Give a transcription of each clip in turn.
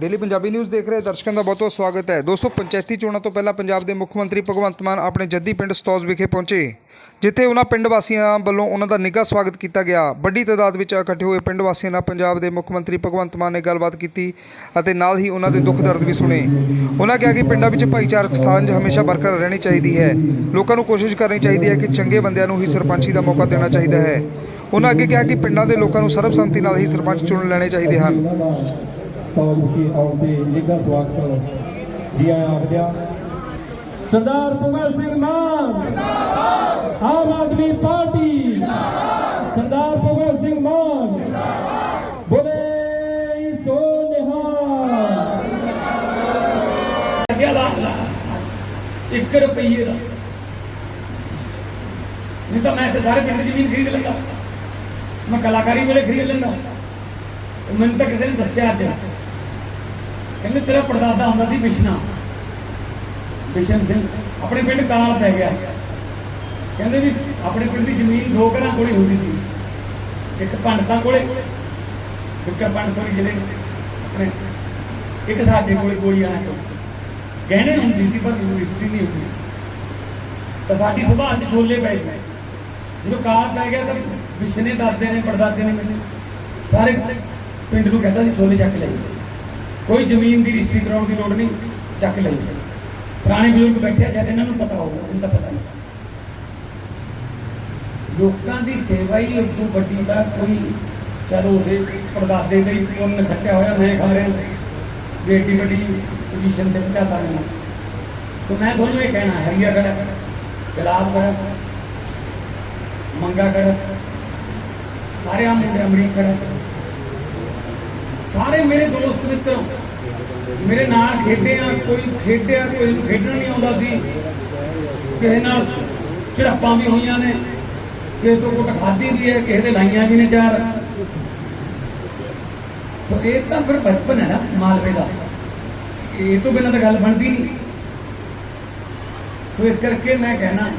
Daily Punjabi news ਦੇਖ ਰਹੇ ਦਰਸ਼ਕਾਂ ਦਾ ਬਹੁਤ-ਬਹੁਤ ਸਵਾਗਤ ਹੈ। ਦੋਸਤੋ, ਪੰਚਾਇਤੀ ਚੋਣਾਂ ਤੋਂ ਪਹਿਲਾਂ ਪੰਜਾਬ ਦੇ ਮੁੱਖ ਮੰਤਰੀ ਭਗਵੰਤ ਮਾਨ ਆਪਣੇ ਜੱਦੀ ਪਿੰਡ ਸਤੌਜ ਵਿਖੇ ਪਹੁੰਚੇ, ਜਿੱਥੇ ਉਹਨਾਂ ਪਿੰਡ ਵਾਸੀਆਂ ਵੱਲੋਂ ਉਹਨਾਂ ਦਾ ਨਿੱਘਾ ਸਵਾਗਤ ਕੀਤਾ ਗਿਆ। ਵੱਡੀ ਤਾਦਾਦ ਵਿੱਚ ਇਕੱਠੇ ਹੋਏ ਪਿੰਡ ਵਾਸੀਆਂ ਨਾਲ ਪੰਜਾਬ ਦੇ ਮੁੱਖ ਮੰਤਰੀ ਭਗਵੰਤ ਮਾਨ ਨੇ ਗੱਲਬਾਤ ਕੀਤੀ ਅਤੇ ਨਾਲ ਹੀ ਉਹਨਾਂ ਦੇ ਦੁੱਖ ਦਰਦ ਵੀ ਸੁਣੇ। ਉਹਨਾਂ ਕਿਹਾ ਕਿ ਪਿੰਡਾਂ ਵਿੱਚ ਭਾਈਚਾਰਕ ਸਾਂਝ ਹਮੇਸ਼ਾ ਬਰਕਰਾਰ ਰਹਿਣੀ ਚਾਹੀਦੀ ਹੈ। ਲੋਕਾਂ ਨੂੰ ਕੋਸ਼ਿਸ਼ ਕਰਨੀ ਚਾਹੀਦੀ ਹੈ ਕਿ ਚੰਗੇ ਬੰਦਿਆਂ ਨੂੰ ਹੀ ਸਰਪੰਚੀ ਦਾ ਮੌਕਾ ਦੇਣਾ ਚਾਹੀਦਾ ਹੈ। ਉਹਨਾਂ ਅੱਗੇ ਕਿਹਾ ਕਿ ਪਿੰਡਾਂ ਦੇ ਲੋਕਾਂ ਨੂੰ ਸਰਬਸੰਮਤੀ ਨਾਲ ਹੀ ਸਰਪੰਚ ਚੁਣ ਲੈਣੇ ਚਾਹੀਦੇ ਹਨ। ਸਟਾਲ ਕੀ ਆਉਣ ਤੇ ਨਿੱਘਾ ਸਵਾਗਤ ਜੀ ਆਇਆਂ ਆਖਦਿਆਂ ਸਰਦਾਰ ਭਗਤ ਸਿੰਘ ਮਾਨ। ਜਿੰਦਾਬਾਦ ਆਮ ਆਦਮੀ ਪਾਰਟੀ। ਜਿੰਦਾਬਾਦ ਸਰਦਾਰ ਭਗਤ ਸਿੰਘ ਮਾਨ। ਜਿੰਦਾਬਾਦ ਬੋਲੇ ਸੋ ਨਿਹਾਲ ਲੱਗਿਆ ਲਾ 1 ਰੁਪਈਏ ਦਾ। ਨਹੀਂ ਤਾਂ ਮੈਂ ਇੱਥੇ ਸਾਰੇ ਪਿੰਡ ਦੀ ਜ਼ਮੀਨ ਖਰੀਦ ਲੈਂਦਾ। ਮੈਂ ਕਲਾਕਾਰੀ ਵੇਲੇ ਖਰੀਦ ਲੈਂਦਾ। ਮੈਨੂੰ ਤਾਂ ਕਿਸੇ ਨੇ ਦੱਸਿਆ ਅੱਜ। ਕਹਿੰਦੇ ਤੇਰਾ ਪੜਦਾਦਾ ਹੁੰਦਾ ਸੀ ਬਿਸ਼ਨਾ। ਬਿਸ਼ਨ ਸਿੰਘ, ਆਪਣੇ ਪਿੰਡ ਕਾਲ ਪੈ ਗਿਆ। ਕਹਿੰਦੇ ਵੀ ਆਪਣੇ ਪਿੰਡ ਦੀ ਜ਼ਮੀਨ ਦੋ ਘਰਾਂ ਕੋਲੇ ਹੁੰਦੀ ਸੀ। ਇੱਕ ਪੰਡਤਾਂ ਕੋਲੇ ਵਿਕਰ ਪੰਡਤ ਹੋਰੀ ਜਿਹੜੇ ਆਪਣੇ, ਇੱਕ ਸਾਡੇ ਕੋਲੇ ਕੋਈ ਆਣਾ ਕੋਲ ਗਹਿਣੇ ਹੁੰਦੀ ਸੀ, ਪਰ ਰਜਿਸਟਰੀ ਨਹੀਂ ਹੁੰਦੀ ਤਾਂ ਸਾਡੀ ਸੁਭਾਅ ਚ ਛੋਲੇ ਪਏ ਸੀ। ਜਦੋਂ ਕਾਲ ਪੈ ਗਿਆ ਤਾਂ ਵਿਸ਼ਨੇ ਦਾਦੇ ਨੇ, ਪੜਦਾਦੇ ਨੇ ਮੈਨੂੰ ਸਾਰੇ ਪਿੰਡ ਨੂੰ ਕਹਿੰਦਾ ਸੀ, ਛੋਲੇ ਚੱਕ ਲਈ ਕੋਈ ਜ਼ਮੀਨ ਦੀ ਰਜਿਸਟਰੀ ਕਰਾਉਣ ਦੀ ਲੋੜ ਨਹੀਂ, ਚੱਕ ਲਈ। ਪੁਰਾਣੇ ਬਜ਼ੁਰਗ ਬੈਠੇ ਸ਼ਾਇਦ ਇਹਨਾਂ ਨੂੰ ਪਤਾ ਹੋਊਗਾ, ਮੈਨੂੰ ਤਾਂ ਪਤਾ ਨਹੀਂ। ਲੋਕਾਂ ਦੀ ਸੇਵਾ ਹੀ ਉਸ ਤੋਂ ਵੱਡੀ ਤਾਂ ਕੋਈ, ਚਲੋ ਉਸੇ ਪੜਦਾਦੇ ਦੇ ਹੀ ਪੁੰਨ ਖੱਟਿਆ ਹੋਇਆ, ਮੈਂ ਖਾ ਰਿਹਾ। ਵੀ ਵੱਡੀ ਪੋਜੀਸ਼ਨ ਤੇ ਪਹੁੰਚਾਤਾ ਮੈਨੂੰ ਸੋ ਮੈਂ ਤੁਹਾਨੂੰ ਇਹ ਕਹਿਣਾ, ਹਰੀਆ ਖੜਾ, ਗੁਲਾਬ ਖੜਾ, ਮੰਗਾ ਖੜਾ ਸਾਰੇ ਆ ਮੁੰਡੇ ਅਮਰੀਕ ਖੜਾ। ਸਾਰੇ ਮੇਰੇ ਦੋਸਤ ਮਿੱਤਰ, ਮੇਰੇ ਨਾਲ ਖੇਡੇ ਆ ਕੋਈ ਖੇਡਿਆ, ਕੋਈ ਖੇਡਣ ਨਹੀਂ ਆਉਂਦਾ ਸੀ। ਕਿਸੇ ਨਾਲ ਝੜਪਾਂ ਵੀ ਹੋਈਆਂ ਨੇ, ਕਿਸੇ ਤੋਂ ਕੁੱਟ ਖਾਧੀ ਵੀ ਹੈ, ਕਿਸੇ ਦੇ ਲਾਈਆਂ ਵੀ ਨੇ ਚਾਰ। ਸੋ ਇਹ ਤਾਂ ਫਿਰ ਬਚਪਨ ਹੈ ਨਾ, ਮਾਲਵੇ ਦਾ। ਇਹ ਤੋਂ ਬਿਨਾਂ ਤਾਂ ਗੱਲ ਬਣਦੀ ਨਹੀਂ। ਸੋ ਇਸ ਕਰਕੇ ਮੈਂ ਕਹਿਣਾ,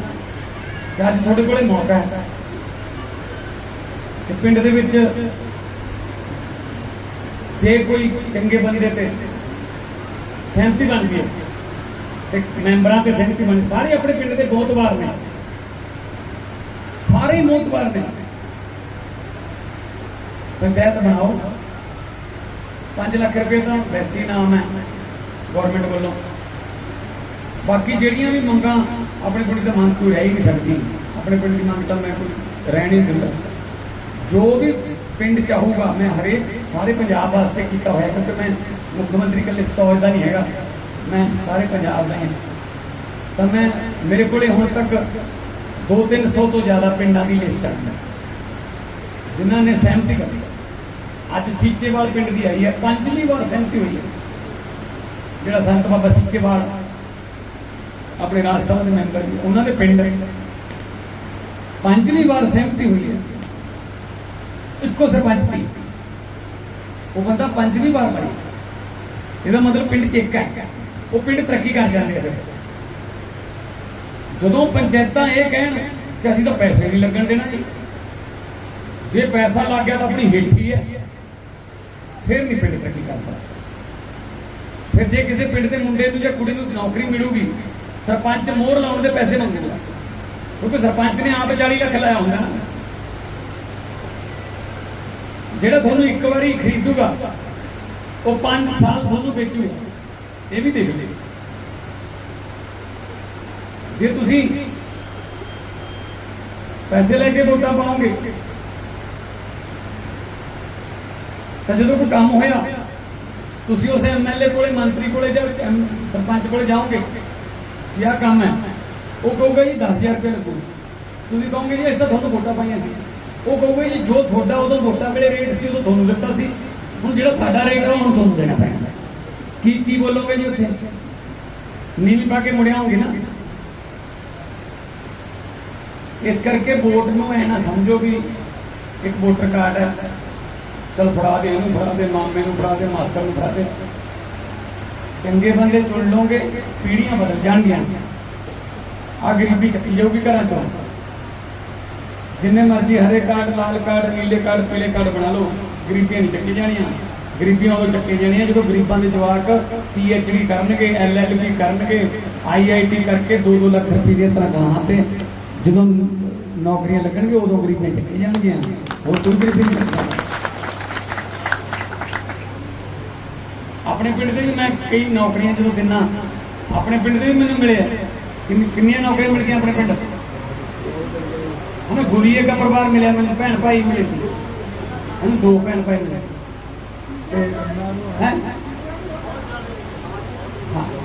ਕਿ ਅੱਜ ਤੁਹਾਡੇ ਕੋਲੇ ਮੌਕਾ ਹੈ। ਕਿ ਪਿੰਡ ਦੇ ਵਿੱਚ ਜੇ ਕੋਈ ਚੰਗੇ ਬੰਦੇ ਤੇ ਸਹਿਮਤੀ ਬਣਦੀ ਹੈ ਤੇ ਮੈਂਬਰਾਂ ਤੇ ਸਹਿਮਤੀ ਬਣ ਸਾਰੇ ਆਪਣੇ ਪਿੰਡ ਦੇ ਬਹੁਤ ਵਾਰ ਨੇ। ਸਾਰੇ ਬਹੁਤ ਵਾਰ ਨੇ। ਪੰਚਾਇਤ ਬਣਾਓ। 5 ਲੱਖ ਰੁਪਏ ਤਾਂ ਵੈਸੀ ਹੀ ਨਾਮ ਹੈ ਗਵਰਨਮੈਂਟ ਵੱਲੋਂ। ਬਾਕੀ ਜਿਹੜੀਆਂ ਵੀ ਮੰਗਾਂ ਆਪਣੇ ਪਿੰਡ ਦੀ ਮੰਗ ਕੋਈ ਰਹਿ ਹੀ ਨਹੀਂ ਸਕਦੀ। ਆਪਣੇ ਪਿੰਡ ਦੀ ਮੰਗ ਤਾਂ ਮੈਂ ਕੋਈ ਰਹਿਣ ਨਹੀਂ ਦਿੰਦਾ। ਜੋ ਵੀ ਪਿੰਡ ਚਾਹੂਗਾ ਮੈਂ ਹਰੇਕ ਸਾਰੇ ਪੰਜਾਬ ਵਾਸਤੇ ਕੀਤਾ ਹੋਇਆ, ਕਿਉਂਕਿ ਮੈਂ ਮੁੱਖ ਮੰਤਰੀ ਕੱਲੇ ਸਤੌਜ ਦਾ ਨਹੀਂ ਹੈਗਾ। ਮੈਂ ਸਾਰੇ ਪੰਜਾਬ ਦਾ ਹੀ ਹਾਂ। ਤਾਂ ਮੈਂ, ਮੇਰੇ ਕੋਲੇ ਹੁਣ ਤੱਕ 2-300 ਤੋਂ ਜ਼ਿਆਦਾ ਪਿੰਡਾਂ ਦੀ ਲਿਸਟ ਹੈ। ਜਿਨ੍ਹਾਂ ਨੇ ਸਹਿਮਤੀ ਕੀਤੀ ਅੱਜ ਸੀਚੇਵਾਲ ਪਿੰਡ ਦੀ ਆਈ ਹੈ, ਪੰਜਵੀਂ ਵਾਰ ਸਹਿਮਤੀ ਹੋਈ ਹੈ। ਜਿਹੜਾ ਸੰਤ ਬਾਬਾ ਸੀਚੇਵਾਲ, ਆਪਣੇ ਰਾਜ ਸਭਾ ਦੇ ਮੈਂਬਰ ਜੀ ਉਹਨਾਂ ਦੇ ਪਿੰਡ ਪੰਜਵੀਂ ਵਾਰ ਸਹਿਮਤੀ ਹੋਈ ਹੈ। ਇੱਕੋ ਸਰਪੰਚ ਸੀ ਉਹ ਬੰਦਾ ਪੰਜਵੀਂ ਵਾਰ ਮਰੀ। ਇਹਦਾ ਮਤਲਬ ਪਿੰਡ ਚ ਇੱਕ ਹੈ। ਉਹ ਪਿੰਡ ਤਰੱਕੀ ਕਰ ਜਾਂਦੇ ਆ ਜਦੋਂ ਪੰਚਾਇਤਾਂ ਇਹ ਕਹਿਣ ਕਿ ਅਸੀਂ ਤਾਂ ਪੈਸੇ ਨਹੀਂ ਲੱਗਣ ਦੇਣਾ ਜੀ। ਜੇ ਪੈਸਾ ਲੱਗ ਗਿਆ ਤਾਂ ਆਪਣੀ ਹੇਠੀ ਹੈ। ਫਿਰ ਨਹੀਂ ਪਿੰਡ ਤਰੱਕੀ ਕਰ ਸਕਦਾ। ਫਿਰ ਜੇ ਕਿਸੇ ਪਿੰਡ ਦੇ ਮੁੰਡੇ ਨੂੰ ਜਾਂ ਕੁੜੀ ਨੂੰ ਨੌਕਰੀ ਮਿਲੂਗੀ, ਸਰਪੰਚ ਮੋਹਰ ਲਾਉਣ ਦੇ ਪੈਸੇ ਮੰਗੂਗਾ। ਕਿਉਂਕਿ ਸਰਪੰਚ ਨੇ ਆਪ 40 ਲੱਖ ਲਾਇਆ ਹੁੰਦਾ ਨਾ ਜਿਹੜਾ ਤੁਹਾਨੂੰ ਇੱਕ ਵਾਰੀ ਖਰੀਦੂਗਾ, ਉਹ 5 ਸਾਲ ਤੁਹਾਨੂੰ ਵੇਚੂਗਾ। ਇਹ ਵੀ ਦੇਖ ਲਿਓ। ਜੇ ਤੁਸੀਂ ਪੈਸੇ ਲੈ ਕੇ ਵੋਟਾਂ ਪਾਓਗੇ, ਤਾਂ ਜਦੋਂ ਕੋਈ ਕੰਮ ਹੋਇਆ, ਤੁਸੀਂ ਉਸ ਐਮਐਲਏ ਕੋਲੇ, ਮੰਤਰੀ ਕੋਲੇ ਜਾਂ ਸਰਪੰਚ ਕੋਲੇ ਜਾਓਗੇ ਇਹ ਕੰਮ ਹੈ। ਉਹ ਕਹੂਗਾ ਜੀ 10000 ਰੁਪਏ ਲੱਗੂ। ਤੁਸੀਂ ਕਹੋਗੇ ਜੀ ਇਸ ਤਾਂ ਤੁਹਾਨੂੰ ਵੋਟਾਂ ਪਾਈਆਂ ਸੀ। ਉਹ ਕਹੂਗੇ ਜੀ, ਜੋ ਤੁਹਾਡਾ ਉਦੋਂ ਵੋਟਾਂ ਵੇਲੇ ਰੇਟ ਸੀ, ਉਦੋਂ ਤੁਹਾਨੂੰ ਦਿੱਤਾ ਸੀ। ਹੁਣ ਜਿਹੜਾ ਸਾਡਾ ਰੇਟ ਹੈ ਹੁਣ ਤੁਹਾਨੂੰ ਦੇਣਾ ਪੈਣਾ। ਕੀ ਕੀ ਬੋਲੋਗੇ ਜੀ ਉੱਥੇ? ਨੀਵੀਂ ਪਾ ਕੇ ਮੁੜਿਆ ਹੋਗੇ ਨਾ? ਇਸ ਕਰਕੇ ਵੋਟ ਨੂੰ ਐ ਨਾ ਸਮਝੋ ਵੀ ਇੱਕ ਵੋਟਰ ਕਾਰਡ ਹੈ। ਚਲ ਫੜਾ ਦੇ, ਇਹਨੂੰ ਫੜਾ ਦੇ, ਮਾਮੇ ਨੂੰ ਫੜਾ ਦੇ, ਮਾਸਟਰ ਨੂੰ ਫੜਾ ਦੇ। ਚੰਗੇ ਬੰਦੇ ਚੁਣ ਲਓਗੇ ਪੀੜ੍ਹੀਆਂ ਬਦਲ ਜਾਣਗੀਆਂ। ਆ ਗਰੀਬੀ ਚੱਕੀ ਜਾਊਗੀ ਘਰਾਂ ਚੋਂ। ਜਿੰਨੇ ਮਰਜ਼ੀ ਹਰੇ ਕਾਰਡ, ਲਾਲ ਕਾਰਡ, ਨੀਲੇ ਕਾਰਡ, ਪੀਲੇ ਕਾਰਡ ਬਣਾ ਲਓ, ਗਰੀਬੀਆਂ ਨਹੀਂ ਚੱਕੀ ਜਾਣੀਆਂ। ਗਰੀਬੀਆਂ ਉਦੋਂ ਚੱਕੇ ਜਾਣੀਆਂ ਜਦੋਂ ਗਰੀਬਾਂ ਦੇ ਜਵਾਕ ਡੀ ਕਰਨਗੇ ਐਲਐਲਬੀ ਕਰਨਗੇ ਆਈਆਈਟੀ ਕਰਕੇ 2-2 ਲੱਖ ਰੁਪਏ ਦੀਆਂ ਤਨਖਾਹਾਂ ਤੇ ਜਦੋਂ ਨੌਕਰੀਆਂ ਲੱਗਣਗੇ ਉਦੋਂ ਗਰੀਬੀਆਂ ਚੱਕੇ ਜਾਣਗੀਆਂ। ਹੋਰ ਕੋਈ ਗਰੀਬੀ ਨਹੀਂ ਆਪਣੇ ਪਿੰਡ ਦੇ ਵੀ ਮੈਂ ਕਈ ਨੌਕਰੀਆਂ ਜਦੋਂ ਦਿਨਾਂ, ਆਪਣੇ ਪਿੰਡ ਦੇ ਵੀ ਮੈਨੂੰ ਮਿਲੇ ਕਿੰਨੀਆਂ ਨੌਕਰੀਆਂ ਮਿਲ ਗਈਆਂ ਆਪਣੇ ਪਿੰਡ? ਹमें ਗੁਰੀਏ ਦਾ ਪਰਿਵਾਰ ਮਿਲਿਆ ਮੈਨੂੰ ਭੈਣ ਭਾਈ ਮਿਲੇ ਸੀ। ਉਹਨੂੰ ਦੋ ਭੈਣ ਭਾਈ ਮਿਲੇ। ਹੈ?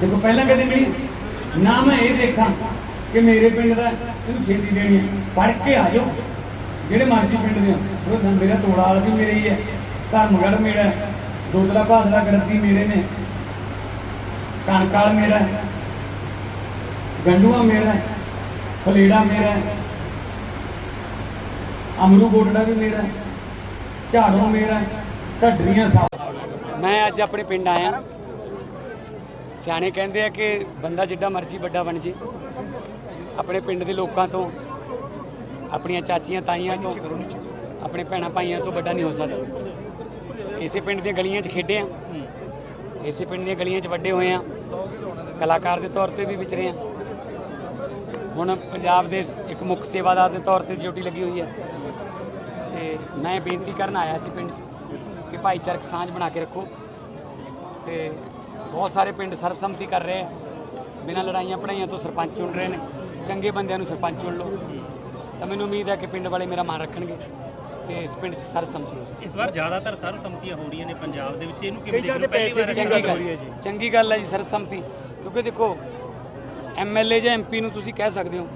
ਦੇਖੋ ਪਹਿਲਾਂ ਕਦੇ ਮਿਲੀ। ਨਾ ਮੈਂ ਇਹ ਦੇਖਾਂ ਕਿ ਮੇਰੇ ਪਿੰਡ ਦਾ ਇਹਨੂੰ ਛੇਤੀ ਦੇਣੀ ਹੈ ਪੜ ਕੇ ਆ ਜਾਓ ਜਿਹੜੇ ਮਰਜ਼ੀ ਪਿੰਡ ਦੇ ਹੋ ਉਹ ਤਾਂ ਮੇਰਾ ਤੋੜਾ ਵਾਲਾ ਵੀ ਮੇਰੇ ਹੀ ਹੈ ਧਰਮਗੜ ਮੇਰਾ ਹੈ, ਦੋਦਲਾ ਭਾਦਲਾ ਗਰਦੀ ਮੇਰੇ ਨੇ। ਕਣਕਾਲ ਮੇਰਾ ਹੈ, ਗੰਡੂਆ ਮੇਰਾ ਫਲੇੜਾ ਮੇਰਾ ਅਮਰੂ ਗੋਟੜਾ ਵੀ ਮੇਰਾ ਝਾੜੂ ਮੇਰਾ ਢੱਡਰੀਆਂ ਸਾ ਮੈਂ ਅੱਜ ਆਪਣੇ ਪਿੰਡ ਆਇਆ। ਸਿਆਣੇ ਕਹਿੰਦੇ ਆ ਕਿ ਬੰਦਾ ਜਿੱਡਾ ਮਰਜ਼ੀ ਵੱਡਾ ਬਣ ਜੇ। ਆਪਣੇ ਪਿੰਡ ਦੇ ਲੋਕਾਂ ਤੋਂ, ਆਪਣੀਆਂ ਚਾਚੀਆਂ ਤਾਈਆਂ ਤੋਂ, ਆਪਣੇ ਭੈਣਾਂ ਭਾਈਆਂ ਤੋਂ ਵੱਡਾ ਨਹੀਂ ਹੋ ਸਕਦਾ। ਇਸੇ ਪਿੰਡ ਦੀਆਂ ਗਲੀਆਂ 'ਚ ਖੇਡੇ ਆ। ਇਸੇ ਪਿੰਡ ਦੀਆਂ ਗਲੀਆਂ 'ਚ ਵੱਡੇ ਹੋਏ ਆ। ਕਲਾਕਾਰ ਦੇ ਤੌਰ ਤੇ ਵੀ ਵਿਚਰੇ ਆ। ਹੁਣ ਪੰਜਾਬ ਦੇ ਇੱਕ ਮੁੱਖ ਸੇਵਾਦਾਰ ਦੇ ਤੌਰ ਤੇ ਡਿਊਟੀ ਲੱਗੀ ਹੋਈ ਹੈ ਤੇ ਮੈਂ ਬੇਨਤੀ ਕਰਨ ਆਇਆ ਸੀ ਪਿੰਡ 'ਚ ਕਿ ਭਾਈਚਾਰਕ ਸਾਂਝ ਬਣਾ ਕੇ ਰੱਖੋ ਤੇ ਬਹੁਤ ਸਾਰੇ ਪਿੰਡ ਸਰਬਸੰਮਤੀ ਕਰ ਰਹੇ ਆ। ਬਿਨਾਂ ਲੜਾਈਆਂ ਪੜਾਈਆਂ ਤੋਂ ਸਰਪੰਚ ਚੁਣ ਰਹੇ ਨੇ। ਚੰਗੇ ਬੰਦਿਆਂ ਨੂੰ ਸਰਪੰਚ ਚੁਣ ਲਓ। ਤਾਂ ਮੈਨੂੰ ਉਮੀਦ ਹੈ ਕਿ ਪਿੰਡ ਵਾਲੇ ਮੇਰਾ ਮਾਨ ਰੱਖਣਗੇ ਤੇ ਇਸ ਪਿੰਡ 'ਚ ਸਰਬਸੰਮਤੀ ਹੋਵੇ ਇਸ ਵਾਰ ਜ਼ਿਆਦਾਤਰ ਸਰਬਸੰਮਤੀਆਂ ਹੋ ਰਹੀਆਂ ਨੇ ਪੰਜਾਬ ਦੇ ਵਿੱਚ। ਇਹਨੂੰ ਕਿਵੇਂ ਦੇਖਦੇ ਹੋ? ਪਹਿਲੀ ਵਾਰ ਚੰਗੀ ਗੱਲ ਚੰਗੀ ਗੱਲ ਹੈ ਜੀ ਸਰਬਸੰਮਤੀ। ਕਿਉਂਕਿ ਦੇਖੋ ਐਮਐਲਏ ਜਾਂ ਐਮਪੀ ਨੂੰ ਤੁਸੀਂ ਕਹਿ ਸਕਦੇ ਹੋ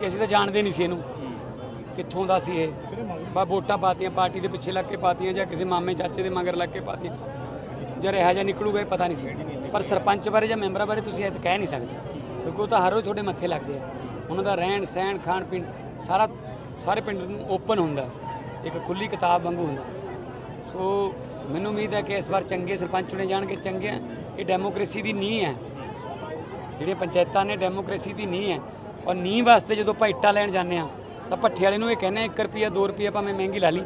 ਕਿ ਅਸੀਂ ਤਾਂ ਜਾਣਦੇ ਨਹੀਂ ਸੀ ਇਹਨੂੰ। ਕਿੱਥੋਂ ਦਾ ਸੀ ਇਹ? ਬਾ ਵੋਟਾਂ ਪਾਤੀਆਂ, ਪਾਰਟੀ ਦੇ ਪਿੱਛੇ ਲੱਗ ਕੇ ਪਾਤੀਆਂ ਜਾਂ ਕਿਸੇ ਮਾਮੇ ਚਾਚੇ ਦੇ ਮਗਰ ਲੱਗ ਕੇ ਪਾਤੀਆਂ। ਜਾਂ ਰਿਹਾ ਜਾਂ ਨਿਕਲੂਗਾ ਇਹ ਪਤਾ ਨਹੀਂ ਸੀ। ਪਰ ਸਰਪੰਚ ਬਾਰੇ ਜਾਂ ਮੈਂਬਰਾਂ ਬਾਰੇ ਤੁਸੀਂ ਇਹ ਕਹਿ ਨਹੀਂ ਸਕਦੇ। ਕਿਉਂਕਿ ਉਹ ਤਾਂ ਹਰ ਰੋਜ਼ ਤੁਹਾਡੇ ਮੱਥੇ ਲੱਗਦੇ ਆ। ਉਹਨਾਂ ਦਾ ਰਹਿਣ, ਸਹਿਣ, ਖਾਣ ਪੀਣ ਸਾਰਾ, ਸਾਰੇ ਪਿੰਡ ਨੂੰ ਓਪਨ ਹੁੰਦਾ। ਇੱਕ ਖੁੱਲੀ ਕਿਤਾਬ ਵਾਂਗੂ ਹੁੰਦਾ। ਸੋ ਮੈਨੂੰ ਉਮੀਦ ਹੈ ਕਿ ਇਸ ਵਾਰ ਚੰਗੇ ਸਰਪੰਚ ਚੁਣੇ ਜਾਣਗੇ, ਚੰਗੇ ਇਹ ਡੈਮੋਕ੍ਰੇਸੀ ਦੀ ਨੀਂਹ ਹੈ। ਜਿਹੜੀਆਂ ਪੰਚਾਇਤਾਂ ਨੇ ਡੈਮੋਕ੍ਰੇਸੀ ਦੀ ਨੀਂਹ ਹੈ। ਔਰ ਨੀਂਹ ਵਾਸਤੇ ਜਦੋਂ ਆਪਾਂ ਇੱਟਾਂ ਲੈਣ ਜਾਂਦੇ ਆ ਤਾਂ ਭੱਠੇ ਵਾਲੇ ਨੂੰ ਇਹ ਕਹਿੰਦੇ 1 ਰੁਪਿਆ 2 ਰੁਪਿਆ ਭਾਵੇਂ ਮਹਿੰਗੀ ਲਾ ਲਈ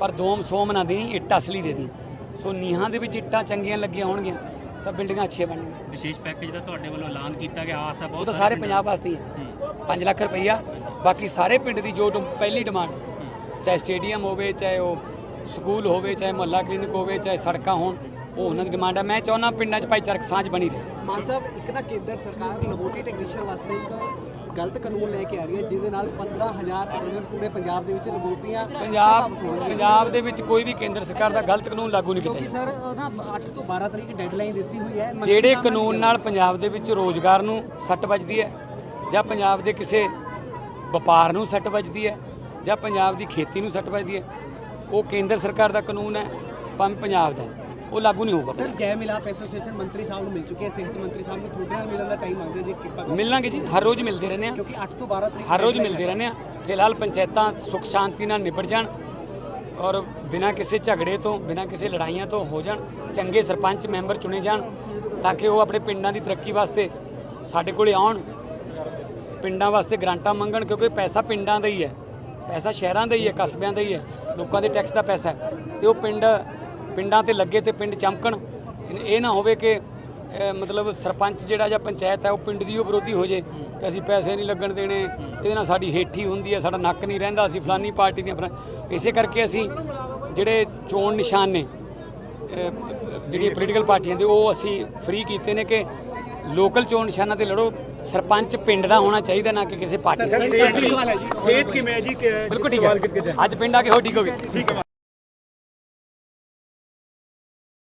ਪਰ ਦੋਮ ਸੋਮ ਨਾ ਦੇਈ ਇੱਟ ਅਸਲੀ ਦੇ ਦੀ ਸੋ ਨੀਹਾਂ ਦੇ ਵਿੱਚ ਇੱਟਾਂ ਚੰਗੀਆਂ ਲੱਗੀਆਂ ਹੋਣਗੀਆਂ ਤਾਂ ਬਿਲਡਿੰਗਾਂ ਅੱਛੀਆਂ ਬਣਨਗੀਆਂ ਵਿਸ਼ੇਸ਼ ਪੈਕੇਜ ਦਾ ਤੁਹਾਡੇ ਵੱਲੋਂ ਐਲਾਨ ਕੀਤਾ ਗਿਆ ਆਸ ਹੈ ਉਹ ਬਹੁਤ ਤਾਂ ਸਾਰੇ ਪੰਜਾਬ ਵਾਸਤੇ ਹੀ ਹੈ। 5 ਲੱਖ ਰੁਪਈਆ ਬਾਕੀ ਸਾਰੇ ਪਿੰਡ ਦੀ ਜੋ ਡਿਮ- ਪਹਿਲੀ ਡਿਮਾਂਡ। ਚਾਹੇ ਸਟੇਡੀਅਮ ਹੋਵੇ ਚਾਹੇ ਉਹ ਸਕੂਲ ਹੋਵੇ ਚਾਹੇ ਮੁਹੱਲਾ ਕਲੀਨਿਕ ਹੋਵੇ ਚਾਹੇ ਸੜਕਾਂ ਹੋਣ ਉਹ ਉਹਨਾਂ ਦੀ ਡਿਮਾਂਡ ਹੈ ਮੈਂ ਚਾਹੁੰਦਾ ਪਿੰਡਾਂ 'ਚ ਭਾਈਚਾਰਕ ਸਾਂਝ ਬਣੀ ਰਹੇ। ਮਾਨ ਸਾਹਿਬ ਇੱਕ ਨਾ ਕੇਂਦਰ ਸਰਕਾਰ ਲਬੋਰਟਰੀ ਟੈਕਨੀਸ਼ੀਅਨ ਵਾਸਤੇ ਇੱਕ ਗਲਤ ਕਾਨੂੰਨ ਲੈ ਕੇ ਆ ਰਹੀ ਹੈ ਜਿਹਦੇ ਨਾਲ 15000 ਤਕਰੀਬਨ ਪੂਰੇ ਪੰਜਾਬ ਦੇ ਵਿੱਚ ਲਬੋਰਟਰੀਆਂ ਪੰਜਾਬ। ਪੰਜਾਬ ਦੇ ਵਿੱਚ ਕੋਈ ਵੀ ਕੇਂਦਰ ਸਰਕਾਰ ਦਾ ਗਲਤ ਕਾਨੂੰਨ ਲਾਗੂ ਨਹੀਂ ਕੀਤਾ ਕਿਉਂਕਿ ਸਰ ਉਹ ਨਾ 8 ਤੋਂ 12 ਤਰੀਕ ਡੈਡਲਾਈਨ ਦਿੱਤੀ ਹੋਈ ਹੈ ਜਿਹੜੇ ਕਾਨੂੰਨ ਨਾਲ ਪੰਜਾਬ ਦੇ ਵਿੱਚ ਰੋਜ਼ਗਾਰ ਨੂੰ ਸੱਟ ਵੱਜਦੀ ਹੈ ਜਾਂ ਪੰਜਾਬ ਦੇ ਕਿਸੇ ਵਪਾਰ ਨੂੰ ਸੱਟ ਵੱਜਦੀ ਹੈ ਜਾਂ ਪੰਜਾਬ ਦੀ ਖੇਤੀ ਨੂੰ ਸੱਟ ਵੱਜਦੀ ਹੈ ਉਹ ਕੇਂਦਰ ਸਰਕਾਰ ਦਾ ਕਾਨੂੰਨ ਹੈ ਭਾਵੇਂ ਪੰਜਾਬ ਦਾ। ਉਹ ਲਾਗੂ ਨਹੀਂ ਹੋਊਗਾ ਸਰ ਜੈ ਮਿਲਾਪ ਐਸੋਸੀਏਸ਼ਨ ਮੰਤਰੀ ਸਾਹਿਬ ਨੂੰ ਮਿਲ ਚੁੱਕੀ ਹੈ ਸਿਹਤ ਮੰਤਰੀ ਸਾਹਿਬ ਨੂੰ। ਤੁਹਾਡੇ ਨਾਲ ਮਿਲਣ ਦਾ ਟਾਈਮ ਮੰਗਦੇ ਜੀ ਕਿਰਪਾ ਮਿਲਾਂਗੇ ਜੀ ਹਰ ਰੋਜ਼ ਮਿਲਦੇ ਰਹਿੰਦੇ ਆ ਕਿਉਂਕਿ 8 ਤੋਂ 12 ਤਰੀਕ ਹਰ ਰੋਜ਼ ਮਿਲਦੇ ਰਹਿੰਦੇ ਆ ਫਿਲਹਾਲ ਪੰਚਾਇਤਾਂ ਸੁਖ ਸ਼ਾਂਤੀ ਨਾਲ ਨਿਪਟ ਜਾਣ ਔਰ ਬਿਨਾਂ ਕਿਸੇ ਝਗੜੇ ਤੋਂ ਬਿਨਾਂ ਕਿਸੇ ਲੜਾਈਆਂ ਤੋਂ ਹੋ ਜਾਣ ਚੰਗੇ ਸਰਪੰਚ ਮੈਂਬਰ ਚੁਣੇ ਜਾਣ ਤਾਂ ਕਿ ਉਹ ਆਪਣੇ ਪਿੰਡਾਂ ਦੀ ਤਰੱਕੀ ਵਾਸਤੇ ਸਾਡੇ ਕੋਲੇ ਆਉਣ ਪਿੰਡਾਂ ਵਾਸਤੇ ਗ੍ਰਾਂਟਾਂ ਮੰਗਣ ਕਿਉਂਕਿ ਪੈਸਾ ਪਿੰਡਾਂ ਦਾ ਹੀ ਹੈ। ਪੈਸਾ ਸ਼ਹਿਰਾਂ ਦਾ ਹੀ ਹੈ ਕਸਬਿਆਂ ਦਾ ਹੀ ਹੈ ਲੋਕਾਂ ਦੇ ਟੈਕਸ ਦਾ ਪੈਸਾ ਹੈ। ਤੇ ਉਹ ਪਿੰਡ ਪਿੰਡਾਂ ਤੇ ਲੱਗੇ ਤੇ ਪਿੰਡ ਚਮਕਣ। ਇਹ ਨਾ ਹੋਵੇ ਕਿ ਮਤਲਬ ਸਰਪੰਚ ਜਿਹੜਾ ਜਾਂ ਪੰਚਾਇਤ ਹੈ ਉਹ ਪਿੰਡ ਦੀ ਉਹ ਵਿਰੋਧੀ ਹੋ ਜੇ ਕਿ ਅਸੀਂ ਪੈਸੇ ਨਹੀਂ ਲੱਗਣ ਦੇਣੇ ਇਹਦੇ ਨਾਲ ਸਾਡੀ ਹੇਠੀ ਹੁੰਦੀ ਹੈ ਸਾਡਾ ਨੱਕ ਨਹੀਂ ਰਹਿੰਦਾ ਅਸੀਂ ਫਲਾਨੀ ਪਾਰਟੀ ਦੀਆਂ ਇਸੇ ਕਰਕੇ ਅਸੀਂ ਜਿਹੜੇ ਚੋਣ ਨਿਸ਼ਾਨ ਨੇ ਜਿਹੜੀਆਂ ਪੋਲੀਟੀਕਲ ਪਾਰਟੀਆਂ ਦੇ ਉਹ ਅਸੀਂ ਫ੍ਰੀ ਕੀਤੇ ਨੇ ਕਿ ਲੋਕਲ ਚੋਣ ਨਿਸ਼ਾਨਾਂ ਤੇ ਲੜੋ। ਸਰਪੰਚ ਪਿੰਡ ਦਾ ਹੋਣਾ ਚਾਹੀਦਾ ਨਾ ਕਿ ਕਿਸੇ ਪਾਰਟੀ ਦਾ। ਸਿਹਤ ਕਿਵੇਂ ਹੈ ਜੀ? ਹੈ ਬਿਲਕੁਲ ਠੀਕ ਹੈ। ਅੱਜ ਪਿੰਡ ਆ ਕੇ ਹੋ ਠੀਕ ਹੋ। ਗਏ